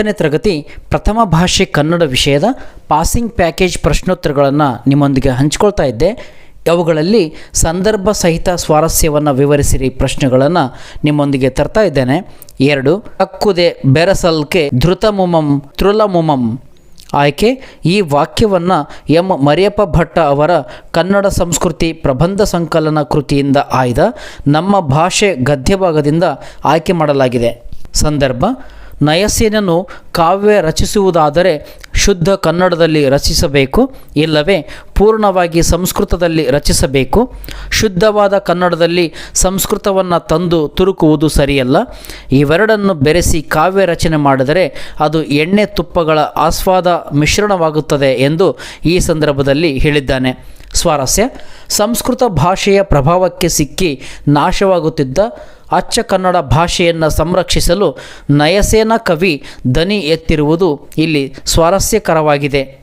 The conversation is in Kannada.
ಒಂಬತ್ತನೇ ತರಗತಿ ಪ್ರಥಮ ಭಾಷೆ ಕನ್ನಡ ವಿಷಯದ ಪಾಸಿಂಗ್ ಪ್ಯಾಕೇಜ್ ಪ್ರಶ್ನೋತ್ತರಗಳನ್ನು ನಿಮ್ಮೊಂದಿಗೆ ಹಂಚ್ಕೊಳ್ತಾ ಇದ್ದೆ. ಅವುಗಳಲ್ಲಿ ಸಂದರ್ಭ ಸಹಿತ ಸ್ವಾರಸ್ಯವನ್ನು ವಿವರಿಸಿರಿ ಪ್ರಶ್ನೆಗಳನ್ನು ನಿಮ್ಮೊಂದಿಗೆ ತರ್ತಾ ಇದ್ದೇನೆ. ಎರಡು ಅಕ್ಕುದೆ ಬೆರಸಲ್ಕೆ ಧೃತಮುಮಂ ತೃಲಮುಮಂ ಆಯ್ಕೆ. ಈ ವಾಕ್ಯವನ್ನು ಎಂ. ಮರಿಯಪ್ಪ ಭಟ್ಟ ಅವರ ಕನ್ನಡ ಸಂಸ್ಕೃತಿ ಪ್ರಬಂಧ ಸಂಕಲನ ಕೃತಿಯಿಂದ ಆಯ್ದ ನಮ್ಮ ಭಾಷೆ ಗದ್ಯಭಾಗದಿಂದ ಆಯ್ಕೆ ಮಾಡಲಾಗಿದೆ. ಸಂದರ್ಭ ನಯಸ್ಯನನ್ನು ಕಾವ್ಯ ರಚಿಸುವುದಾದರೆ ಶುದ್ಧ ಕನ್ನಡದಲ್ಲಿ ರಚಿಸಬೇಕು, ಇಲ್ಲವೇ ಪೂರ್ಣವಾಗಿ ಸಂಸ್ಕೃತದಲ್ಲಿ ರಚಿಸಬೇಕು. ಶುದ್ಧವಾದ ಕನ್ನಡದಲ್ಲಿ ಸಂಸ್ಕೃತವನ್ನು ತಂದು ತುರುಕುವುದು ಸರಿಯಲ್ಲ. ಇವೆರಡನ್ನು ಬೆರೆಸಿ ಕಾವ್ಯ ರಚನೆ ಮಾಡಿದರೆ ಅದು ಎಣ್ಣೆ ತುಪ್ಪಗಳ ಆಸ್ವಾದ ಮಿಶ್ರಣವಾಗುತ್ತದೆ ಎಂದು ಈ ಸಂದರ್ಭದಲ್ಲಿ ಹೇಳಿದ್ದಾನೆ. ಸ್ವಾರಸ್ಯ. ಸಂಸ್ಕೃತ ಭಾಷೆಯ ಪ್ರಭಾವಕ್ಕೆ ಸಿಕ್ಕಿ ನಾಶವಾಗುತ್ತಿದ್ದ ಅಚ್ಚ ಕನ್ನಡ ಭಾಷೆಯನ್ನು ಸಂರಕ್ಷಿಸಲು ನಯಸೇನ ಕವಿ ದನಿ ಎತ್ತಿರುವುದು ಇಲ್ಲಿ ಸ್ವಾರಸ್ಯಕರವಾಗಿದೆ.